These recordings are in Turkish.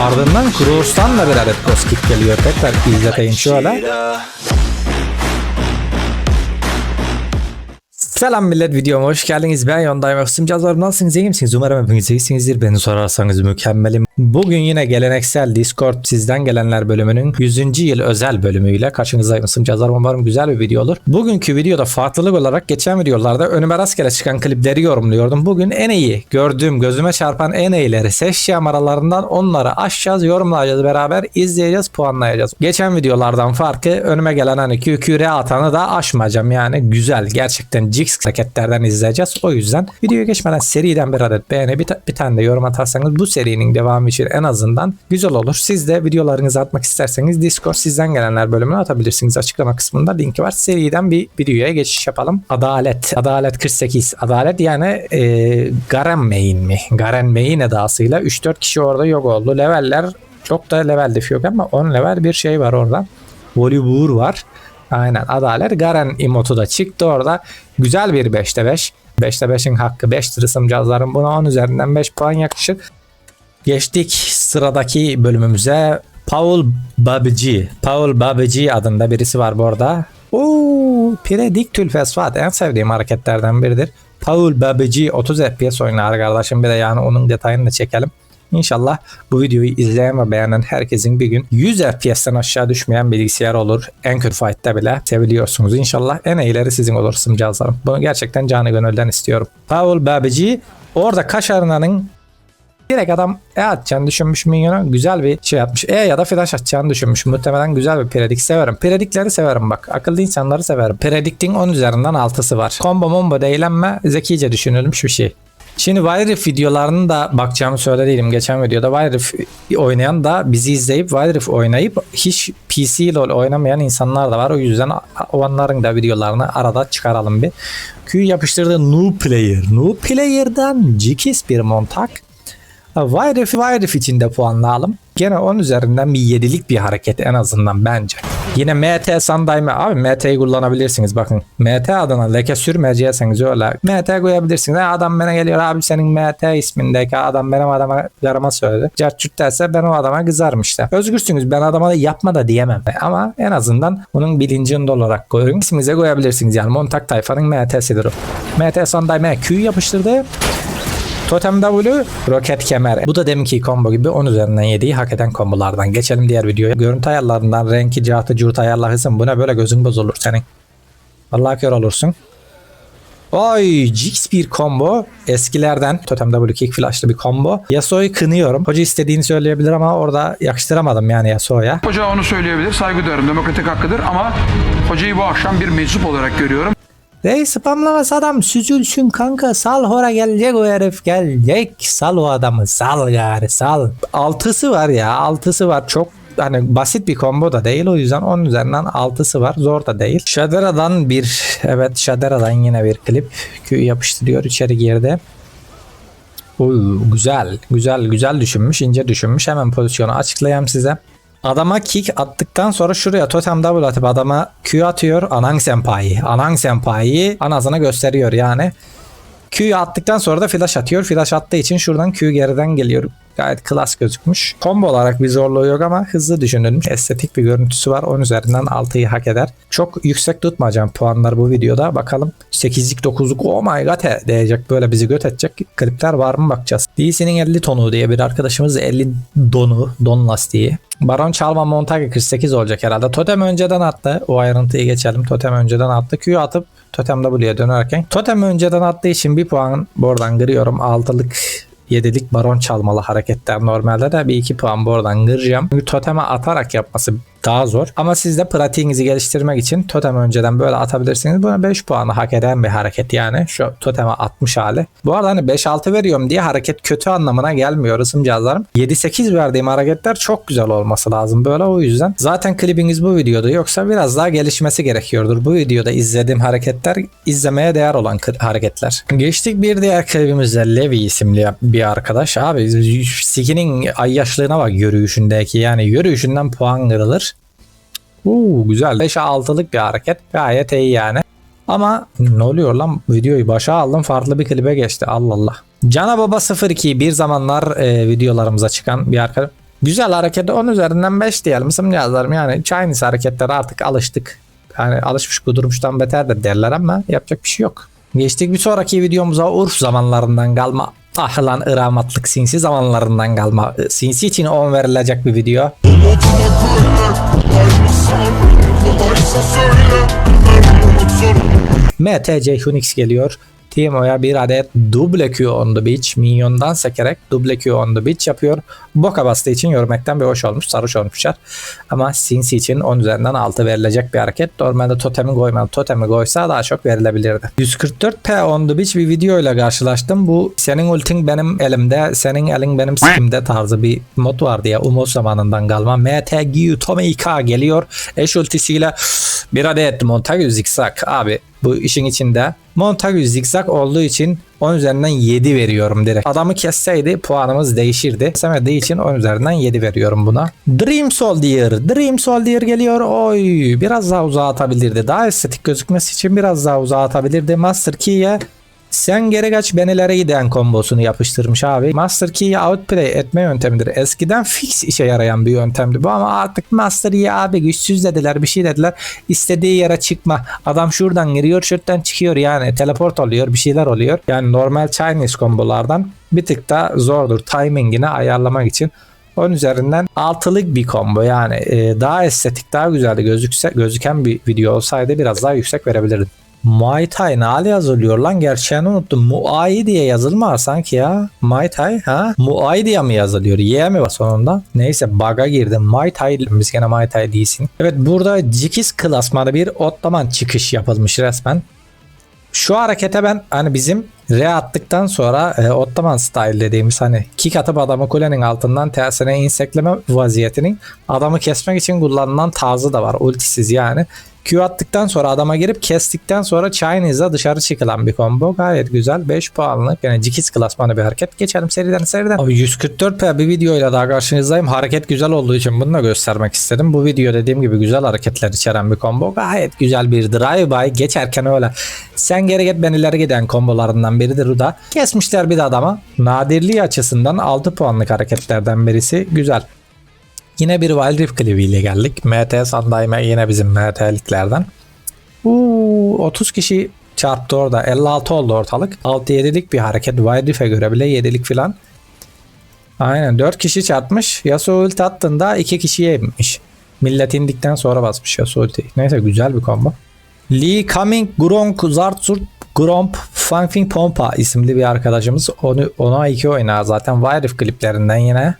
Ardından Kroos'tan da bir adet ghost kick geliyor. Tekrar izleteyim şöyle. Selam millet videoma hoş geldiniz. Ben Yondayım. Kısımcaz var. Nasılsınız? İyi misiniz? Umarım hepiniz iyisinizdir. Beni sorarsanız mükemmelim. Bugün yine geleneksel Discord sizden gelenler bölümünün 100. yıl özel bölümüyle karşınızdayım. Kısımcazlar umarım güzel bir video olur. Bugünkü videoda farklılık olarak geçen videolarda önüme rastgele çıkan klipleri yorumluyordum. Bugün en iyi gördüğüm, gözüme çarpan en iyileri seçeceğim aralarından onları aşacağız, yorumlayacağız beraber izleyeceğiz, puanlayacağız. Geçen videolardan farkı önüme gelen hani QQR atanı da aşmayacağım. Yani güzel gerçekten Jix hareketlerden izleyeceğiz. O yüzden videoya geçmeden seriden bir adet beğeni bir, ta- bir tane de yorum atarsanız bu serinin devamı için en azından güzel olur. Siz de videolarınızı atmak isterseniz Discord sizden gelenler bölümüne atabilirsiniz. Açıklama kısmında linki var. Seriden bir videoya geçiş yapalım. Adalet. Adalet 48. Adalet yani e, Garen Main mi? Garen Main edasıyla 3-4 kişi orada yok oldu. Leveller çok da level diff yok ama 10 level bir şey var orada. Volibear var. Aynen Adalet Garen emotu da çıktı orada. Güzel bir 5'te 5. 5'te 5'in hakkı 5'tir ısımcazlarım. Buna 10 üzerinden 5 puan yakışır. Geçtik sıradaki bölümümüze. Paul Babici. Paul Babici adında birisi var bu arada. Oo, Prediktül Fesvat en sevdiğim hareketlerden biridir. Paul Babici 30 FPS oynar kardeşim bir de yani onun detayını da çekelim. İnşallah bu videoyu izleyen ve beğenen herkesin bir gün 100 FPS'ten aşağı düşmeyen bilgisayar olur. Anchor Fight'ta bile seviliyorsunuz. İnşallah en iyileri sizin olur sımcağızlarım. Bunu gerçekten canı gönülden istiyorum. Paul Babici orada Kaşarına'nın Direkt adam E atacağını düşünmüş minyona güzel bir şey yapmış. E ya da flash atacağını düşünmüş. Muhtemelen güzel bir predik severim. Predikleri severim bak. Akıllı insanları severim. Prediktin 10 üzerinden 6'sı var. Combo mombo değilenme zekice düşünülmüş bir şey. Şimdi Wildrift videolarını da bakacağımı söylediydim geçen videoda. Wildrift oynayan da bizi izleyip Wildrift oynayıp hiç PC LoL oynamayan insanlar da var. O yüzden onların da videolarını arada çıkaralım bir. Q yapıştırdığı Noob Player. Noob Player'dan Cikis bir montak. Wayrif Wayrif için de puanlayalım. Gene 10 üzerinden bir 7'lik bir hareket en azından bence. Yine MT Sandayme abi MT'yi kullanabilirsiniz bakın. MT adına leke sürmeyecekseniz öyle. MT koyabilirsiniz. Adam bana geliyor abi senin MT ismindeki adam benim adama karıma söyledi. Carçurt derse ben o adama kızarım işte. Özgürsünüz ben adama da yapma da diyemem. Ama en azından bunun bilincinde olarak koyun. İsminize koyabilirsiniz yani Montak tayfanın MT'sidir o. MT Sandayme Q yapıştırdı. Totem W, roket kemer. Bu da deminki combo gibi 10 üzerinden 7'yi hak eden kombolardan. Geçelim diğer videoya. Görüntü ayarlarından renki, cahtı, curt ayarlarsın. Bu ne böyle gözün bozulur senin. Allah kör olursun. Oy Jix bir combo. Eskilerden Totem W kick flashlı bir combo. Yasuo'yu kınıyorum. Hoca istediğini söyleyebilir ama orada yakıştıramadım yani Yasuo'ya. Hoca onu söyleyebilir. Saygı duyarım. Demokratik hakkıdır ama hocayı bu akşam bir meczup olarak görüyorum. Rey spamlaması adam süzülsün kanka sal hora gelecek o herif gelecek sal o adamı sal gari sal. Altısı var ya altısı var çok hani basit bir combo da değil o yüzden onun üzerinden altısı var zor da değil. Shadera'dan bir evet Shadera'dan yine bir klip Q yapıştırıyor içeri girdi. Uy, güzel güzel güzel düşünmüş ince düşünmüş hemen pozisyonu açıklayayım size. Adama kick attıktan sonra şuraya totem double atıp adama Q atıyor Anang Senpai'yi. Anang Senpai'yi anasına gösteriyor yani. Q'yu attıktan sonra da flash atıyor. Flash attığı için şuradan Q geriden geliyor. Gayet klas gözükmüş. Combo olarak bir zorluğu yok ama hızlı düşünülmüş. Estetik bir görüntüsü var. 10 üzerinden 6'yı hak eder. Çok yüksek tutmayacağım puanlar bu videoda. Bakalım 8'lik 9'luk oh my god he diyecek böyle bizi göt edecek klipler var mı bakacağız. DC'nin 50 tonu diye bir arkadaşımız 50 donu, don lastiği. Baron Çalma Montague 48 olacak herhalde. Totem önceden attı. O ayrıntıyı geçelim. Totem önceden attı. Q atıp Totem W'ye dönerken. Totem önceden attığı için bir puan buradan kırıyorum. 6'lık 7'lik baron çalmalı hareketler normalde de bir 2 puan buradan kıracağım. Çünkü toteme atarak yapması daha zor. Ama siz de pratiğinizi geliştirmek için totem önceden böyle atabilirsiniz. Buna 5 puanı hak eden bir hareket yani. Şu toteme 60 hali. Bu arada hani 5-6 veriyorum diye hareket kötü anlamına gelmiyor ısımcağızlarım. 7-8 verdiğim hareketler çok güzel olması lazım böyle o yüzden. Zaten klibiniz bu videoda yoksa biraz daha gelişmesi gerekiyordur. Bu videoda izlediğim hareketler izlemeye değer olan hareketler. Geçtik bir diğer klibimizde Levi isimli bir arkadaş. Abi Siki'nin ay yaşlığına bak yürüyüşündeki yani yürüyüşünden puan kırılır. Uuu güzel. 5'e 6'lık bir hareket. Gayet iyi yani. Ama ne oluyor lan? Videoyu başa aldım farklı bir klibe geçti. Allah Allah. Cana Baba 02 bir zamanlar e, videolarımıza çıkan bir arkadaş. Güzel hareketi 10 üzerinden 5 diyelim simcazlarım. Yani Chinese hareketlere artık alıştık. Yani alışmış kudurmuştan beterdir derler ama yapacak bir şey yok. Geçtik bir sonraki videomuza Urf zamanlarından kalma. Ah lan ıramatlık sinsi zamanlarından kalma. Sinsi için 10 verilecek bir video. MTC Unix geliyor. TMO'ya bir adet double Q on the beach minyondan sekerek double Q on the beach yapıyor. Boka bastığı için görmekten bir hoş olmuş. Sarhoş olmuşlar. Ama Sinsi için 10 üzerinden 6 verilecek bir hareket. Normalde totemi koymadı. Totemi koysa daha çok verilebilirdi. 144p on the beach bir video ile karşılaştım. Bu senin ultin benim elimde, senin elin benim sikimde tarzı bir mod vardı ya. Umut zamanından kalma. MTG Tommy K geliyor. Eş ultisiyle bir adet Montague zikzak abi bu işin içinde. Montague zikzak olduğu için 10 üzerinden 7 veriyorum direkt. Adamı kesseydi puanımız değişirdi. Kesemediği için 10 üzerinden 7 veriyorum buna. Dream Soldier. Dream Soldier geliyor. Oy biraz daha uzağa atabilirdi. Daha estetik gözükmesi için biraz daha uzağa atabilirdi. Master Key'e sen geri kaç ben ileri giden kombosunu yapıştırmış abi. Master Key'i outplay etme yöntemidir. Eskiden fix işe yarayan bir yöntemdi bu ama artık Master Key abi güçsüz dediler bir şey dediler. İstediği yere çıkma. Adam şuradan giriyor şuradan çıkıyor yani teleport oluyor bir şeyler oluyor. Yani normal Chinese kombolardan bir tık da zordur timingini ayarlamak için. Onun üzerinden altılık bir combo yani e, daha estetik daha güzel gözükse, gözüken bir video olsaydı biraz daha yüksek verebilirdim. Muay Thai ne yazılıyor lan gerçeğini unuttum. Muay diye yazılmaz sanki ya. Muay Thai ha? Muay diye mi yazılıyor? Y mi var sonunda? Neyse bug'a girdim. Muay Thai biz gene Muay Thai değilsin. Evet burada Jikiz klasmanı bir Ottoman çıkış yapılmış resmen. Şu harekete ben hani bizim re attıktan sonra e, Ottoman style dediğimiz hani kick atıp adamı kulenin altından tersine insekleme vaziyetinin adamı kesmek için kullanılan tarzı da var. Ultisiz yani. Q attıktan sonra adama girip kestikten sonra Chinese'a dışarı çıkılan bir combo. Gayet güzel. 5 puanlık yani Jikiz klasmanı bir hareket. Geçelim seriden seriden. Abi 144p bir videoyla daha karşınızdayım. Hareket güzel olduğu için bunu da göstermek istedim. Bu video dediğim gibi güzel hareketler içeren bir combo. Gayet güzel bir drive-by. Geçerken öyle sen geri git ben ileri giden kombolarından biridir bu da. Kesmişler bir de adama. Nadirliği açısından 6 puanlık hareketlerden birisi. Güzel. Yine bir Wild Rift klibiyle geldik. MT Sandayme yine bizim MT'liklerden. Uuu 30 kişi çarptı orada. 56 oldu ortalık. 6-7'lik bir hareket. Wild Rift'e göre bile 7'lik filan. Aynen 4 kişi çarpmış. Yasuo ulti attığında 2 kişiye inmiş. Millet indikten sonra basmış Yasuo ulti. Neyse güzel bir combo. Lee Coming Gronk Zartsurt Gromp Funfing Pompa isimli bir arkadaşımız. Onu, ona 2 oynar zaten. Wild Rift kliplerinden yine.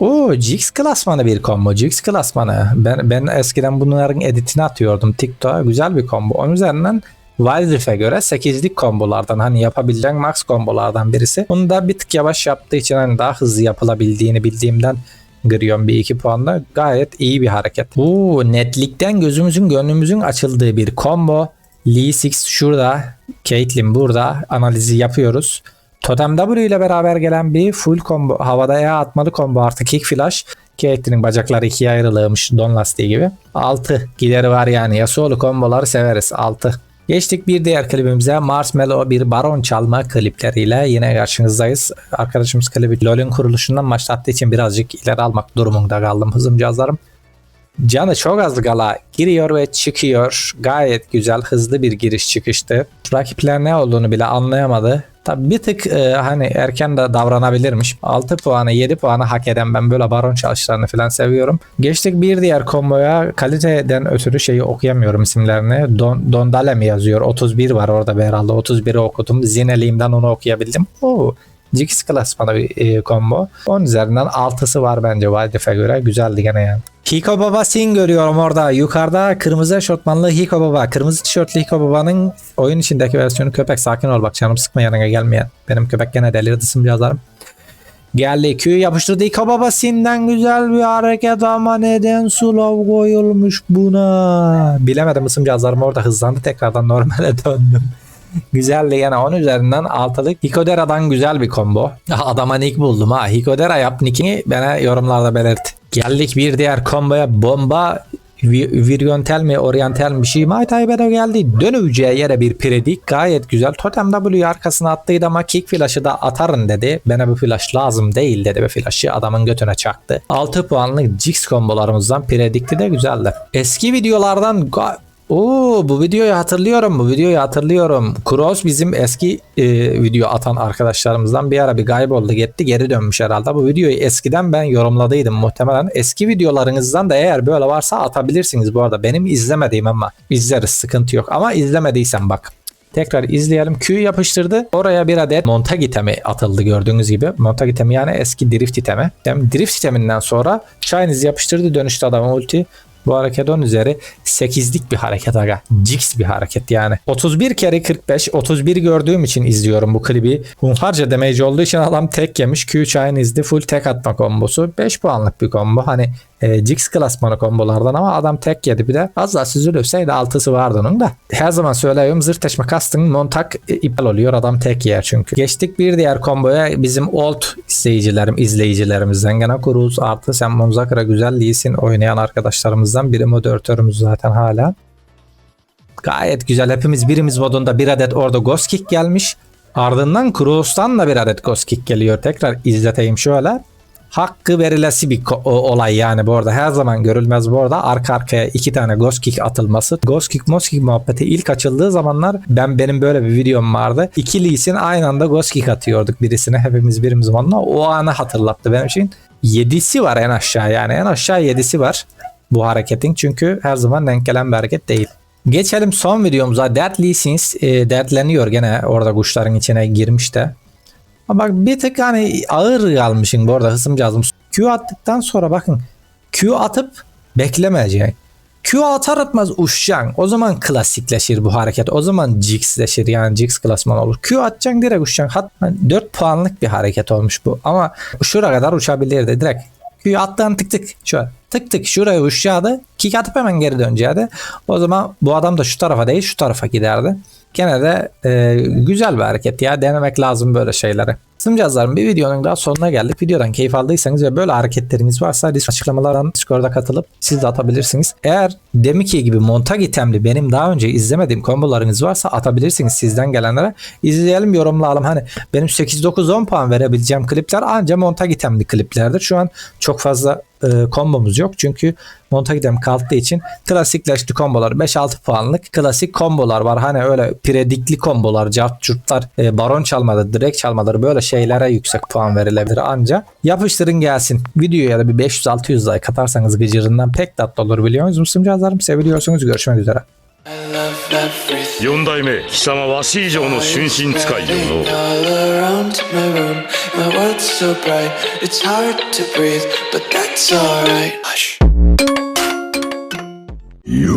Oo, Jix klasmanı bir combo. Jix klasmanı. Ben, ben eskiden bunların editini atıyordum TikTok'a. Güzel bir combo. Onun üzerinden Wild Rift'e göre 8'lik kombolardan hani yapabileceğin max kombolardan birisi. Bunu da bir tık yavaş yaptığı için hani daha hızlı yapılabildiğini bildiğimden giriyorum bir iki puanla. Gayet iyi bir hareket. Bu netlikten gözümüzün gönlümüzün açıldığı bir combo. Lee Six şurada. Caitlyn burada. Analizi yapıyoruz. Totem W ile beraber gelen bir full combo havada E atmalı combo artı kick flash. Caitlyn'in bacakları ikiye ayrılığımış don lastiği gibi. 6 gideri var yani Yasuo'lu komboları severiz 6. Geçtik bir diğer klibimize Marshmallow bir baron çalma klipleriyle yine karşınızdayız. Arkadaşımız klibi LoL'ün kuruluşundan başlattığı için birazcık ileri almak durumunda kaldım hızım cihazlarım. Canı çok az gala giriyor ve çıkıyor. Gayet güzel hızlı bir giriş çıkıştı. Rakipler ne olduğunu bile anlayamadı. Tabi bir tık e, hani erken de davranabilirmiş. 6 puanı 7 puanı hak eden ben böyle baron çalışlarını falan seviyorum. Geçtik bir diğer komboya kaliteden ötürü şeyi okuyamıyorum isimlerini. Don, Dondale mi yazıyor? 31 var orada herhalde 31'i okudum. Zineliğimden onu okuyabildim. Oo. Jix klasmanı bir e, combo. 10 üzerinden 6'sı var bence Wildif'e göre. Güzeldi gene yani. Hiko Baba Sin görüyorum orada. Yukarıda kırmızı eşortmanlı Hiko Baba. Kırmızı tişörtlü Hiko Baba'nın oyun içindeki versiyonu köpek. Sakin ol bak canım sıkma yanına gelmeyen. Benim köpek gene delirdi simcazlarım. Geldi Q yapıştırdı Hiko Baba Sin'den güzel bir hareket ama neden slow koyulmuş buna? Bilemedim ısımcazlarım orada hızlandı tekrardan normale döndüm. Güzeldi yani 10 üzerinden 6'lık. Hikodera'dan güzel bir combo. Adama nick buldum ha. Hikodera yap nickini bana yorumlarda belirt. Geldik bir diğer komboya bomba Vi- Virgöntel mi oryantal mi şey Muay Thai Bedo geldi. Döneceği yere bir predik gayet güzel. Totem W'yu arkasına attıydı ama kick flash'ı da atarın dedi. Bana bu flash lazım değil dedi ve flash'ı adamın götüne çaktı. 6 puanlık Jix kombolarımızdan predikti de güzeldi. Eski videolardan Oo bu videoyu hatırlıyorum. Bu videoyu hatırlıyorum. Cross bizim eski e, video atan arkadaşlarımızdan bir ara bir kayboldu gitti geri dönmüş herhalde. Bu videoyu eskiden ben yorumladıydım muhtemelen. Eski videolarınızdan da eğer böyle varsa atabilirsiniz bu arada. Benim izlemediğim ama izleriz sıkıntı yok. Ama izlemediysen bak. Tekrar izleyelim. Q yapıştırdı. Oraya bir adet montag itemi atıldı gördüğünüz gibi. Montag itemi yani eski drift itemi. Yani drift iteminden sonra Chinese yapıştırdı dönüştü adamın ulti. Bu hareket 10 üzeri 8'lik bir hareket aga. Jigs bir hareket yani. 31 kere 45. 31 gördüğüm için izliyorum bu klibi. Hunharca damage olduğu için adam tek yemiş. Q Chinese'di. Full tek atma kombosu. 5 puanlık bir combo. Hani e, Jigs klasmanı kombolardan ama adam tek yedi bir de. Az daha süzülürseydi altısı vardı onun da. Her zaman söylüyorum zırt teşme kastın montak e, iptal oluyor. Adam tek yer çünkü. Geçtik bir diğer komboya. Bizim old izleyicilerim, izleyicilerimizden gene Kuruz artı sen Monzakra güzel değilsin oynayan arkadaşlarımızdan biri moderatörümüz zaten hala. Gayet güzel. Hepimiz birimiz modunda bir adet orada Ghost Kick gelmiş. Ardından Kruz'tan da bir adet Ghost Kick geliyor. Tekrar izleteyim şöyle. Hakkı verilesi bir olay yani bu arada her zaman görülmez bu arada arka arkaya iki tane Ghost Kick atılması. Ghost Kick Most Kick muhabbeti ilk açıldığı zamanlar ben benim böyle bir videom vardı. İki Lee Sin aynı anda Ghost Kick atıyorduk birisine hepimiz birimiz onunla. O anı hatırlattı benim için. Yedisi var en aşağı yani en aşağı yedisi var bu hareketin çünkü her zaman denk gelen bir hareket değil. Geçelim son videomuza. Dead Lee Sins e, dertleniyor gene orada kuşların içine girmiş de. Ama bak bir tık hani ağır kalmışsın bu arada hısımcağızım. Q attıktan sonra bakın Q atıp beklemeyeceksin. Q atar atmaz uçacaksın. O zaman klasikleşir bu hareket. O zaman Jix'leşir yani Jix klasman olur. Q atacaksın direkt uçacaksın. Hatta 4 puanlık bir hareket olmuş bu. Ama şuraya kadar uçabilirdi direkt. Q'yu attığın tık tık şöyle tık tık şuraya uçacaktı. Kick atıp hemen geri dönecekti. O zaman bu adam da şu tarafa değil şu tarafa giderdi. Gene de e, güzel bir hareket ya. Denemek lazım böyle şeyleri. Sımcazlarım bir videonun daha sonuna geldik. Videodan keyif aldıysanız ve böyle hareketleriniz varsa Discord açıklamalardan Discord'a katılıp siz de atabilirsiniz. Eğer Demiki gibi montag itemli benim daha önce izlemediğim kombolarınız varsa atabilirsiniz sizden gelenlere. İzleyelim yorumlayalım. Hani benim 8-9-10 puan verebileceğim klipler ancak montag itemli kliplerdir. Şu an çok fazla e, kombomuz yok. Çünkü montag item kalktığı için klasikleşti kombolar 5-6 puanlık klasik kombolar var. Hani öyle predikli kombolar, cartçurtlar, e, baron çalmaları, direkt çalmaları böyle şeylere yüksek puan verilebilir anca. Yapıştırın gelsin. Videoya da bir 500-600 like atarsanız gıcırından pek tatlı olur biliyor musunuz? Simcazlarım seviliyorsunuz. Görüşmek üzere. I love everything. 四代目貴様わし以上の春心使いよ Lighting の all around my room. My world's so bright, it's hard to breathe, but that's alright. Hush. よ